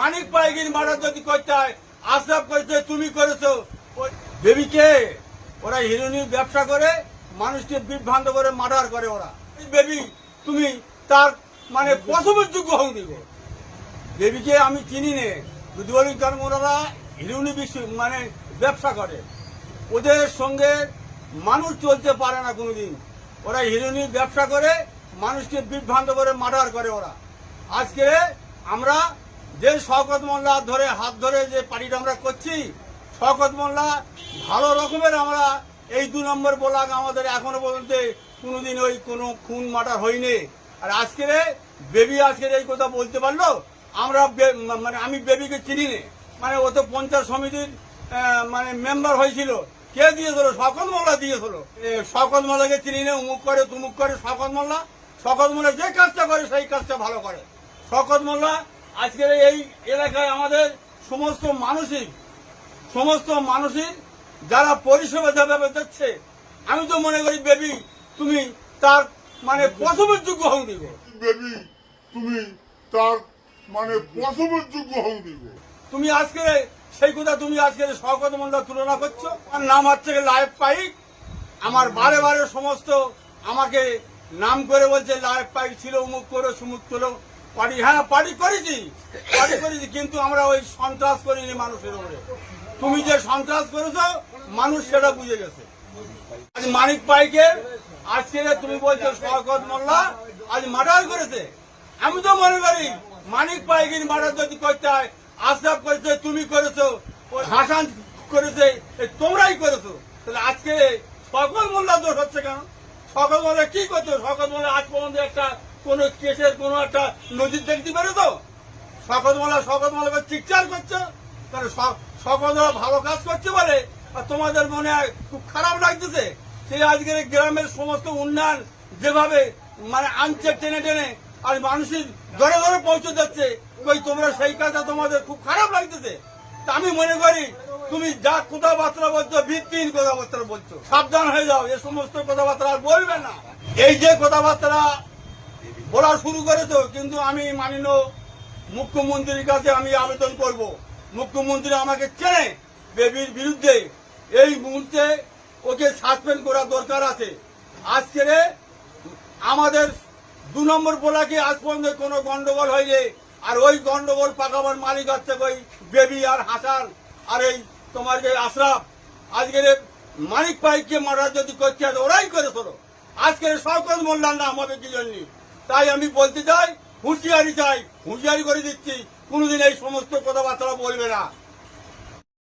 মানিক পাইগির murder যদি করতে হয় আশরাফ করেছে তুমি করেছ। বেবিকে ওরা হিরোইনির ব্যবসা করে, মানুষকে বিভ্রান্ত করে, মার্ডার করে ওরা। বেবি তুমি তার মানে প্রথমের যোগ্য হও দিব বেবিকে আমি চিনি নে। যদি বলি কারণ ওনারা হিরোইনি বিশ্ব মানে ব্যবসা করে। ওদের সঙ্গে মানুষ চলতে পারে না কোনোদিন। ওরা হিরোইনির ব্যবসা করে, মানুষকে বিভ্রান্ত করে, মার্ডার করে ওরা। আজকে আমরা যে শওকত মোল্লা ধরে হাত ধরে যে পার্টিটা আমরা করছি, শওকত মোল্লা ভালো রকমের আমরা এই দু নম্বর ব্লক আমাদের এখনও পর্যন্ত কোনোদিন ওই কোনো খুন মার্ডার হয়নি। আর আজকে বেবি আজকের এই কথা বলতে পারল, আমরা মানে আমি বেবিকে চিনি নে মানে ও তো পঞ্চায়েত সমিতির মানে মেম্বার হয়েছিল। কে দিয়েছিল? শকত মোল্লা দিয়েছিল। শকত মোল্লাকে চিনি নে উমুক করে, তুমুক করে শকত মোল্লা। শকত মোল্লা যে কাজটা করে, সেই কাজটা ভালো করে। শকত মোল্লা আজকের এই এলাকায় আমাদের সমস্ত মানসিক সমস্ত মানুষই যারা পরিষেবা যেভাবে দিচ্ছে আমি তো মনে করি বেবি তুমি তার মানে প্রথমের যোগ্য হও দিব বেবি তুমি তার মানে প্রথমের যোগ্য হও দিব তুমি আজকে সেই কথা তুমি আজকে শওকত মোল্লা তুলনা করছ আর নাম হচ্ছে লাইফ পাইক। আমার বারে বারে সমস্ত আমাকে নাম করে বলছে লাইফ পাইক ছিল উমুক করো সুমুক করো পার্টি হ্যাঁ পার্টি করেছি। পার্টি করেছি, কিন্তু আমরা ওই সন্ত্রাস করিনি মানুষের উপরে। তুমি যে সন্ত্রাস করেছ, মানুষ সেটা বুঝে গেছে। আজ মানিক পাইকের আজকে তুমি বলছো শওকত মোল্লা, আজ মার্ডার করেছে। আমি তো মনে করি, মানিক পাইকের মার্ডার যদি করতে হয়, আশরাফ করেছে, তুমি করেছ হাসান করেছে তোমরাই করেছ। তাহলে আজকে সকল মোল্লা দোষ হচ্ছে কেন? সকল মোল্লা কি করছ সকল মোল্লা আজ পর্যন্ত একটা কোন কেসের কোন একটা নজির দেখতে পেরে তো? শকত মোল্লা শকত মোল্লাকে চিৎকার করছে। তাহলে শকত মোল্লা ভালো কাজ করছে বলে, আর তোমাদের মনে খুব খারাপ লাগতেছে? সেই আজকের গ্রামের সমস্ত উন্নয়ন যেভাবে মানে আনছে টেনে টেনে, আর মানুষের ঘরে ঘরে পৌঁছে যাচ্ছে, ওই তোমরা সেই কাজটা তোমাদের খুব খারাপ লাগতেছে। তা আমি মনে করি, তুমি যা কথাবার্তা বলছো, ভিত্তিহীন কথাবার্তা বলছো। সাবধান হয়ে যাও, এ সমস্ত কথাবার্তা আর বলবে না। এই যে কথাবার্তা বলা শুরু করেছ, কিন্তু আমি মাননীয় মুখ্যমন্ত্রীর কাছে আমি আবেদন করব। মুখ্যমন্ত্রী আমাকে চেনে বেবির বিরুদ্ধে। এই মুহূর্তে ওকে সাসপেন্ড করা দরকার আছে। আজকে আমাদের দু নম্বর বলাকে আজ পর্যন্ত কোনো গন্ডগোল হয়নি? আর ওই গন্ডগোল পাকাবার মালিক হচ্ছে ওই বেবি আর হাসান আর এই তোমার যে আশরাফ। আজকের মানিক পাইককে মারার যদি করছে ওরাই করে করেছিল আজকের সকল মোল্লার নাম হবে কি জন্য তাই আমি বলতে চাই, হুঁশিয়ারি চাই, হুঁশিয়ারি করে দিচ্ছি, কোনোদিন এই সমস্ত কথাবার্তা বলবে না।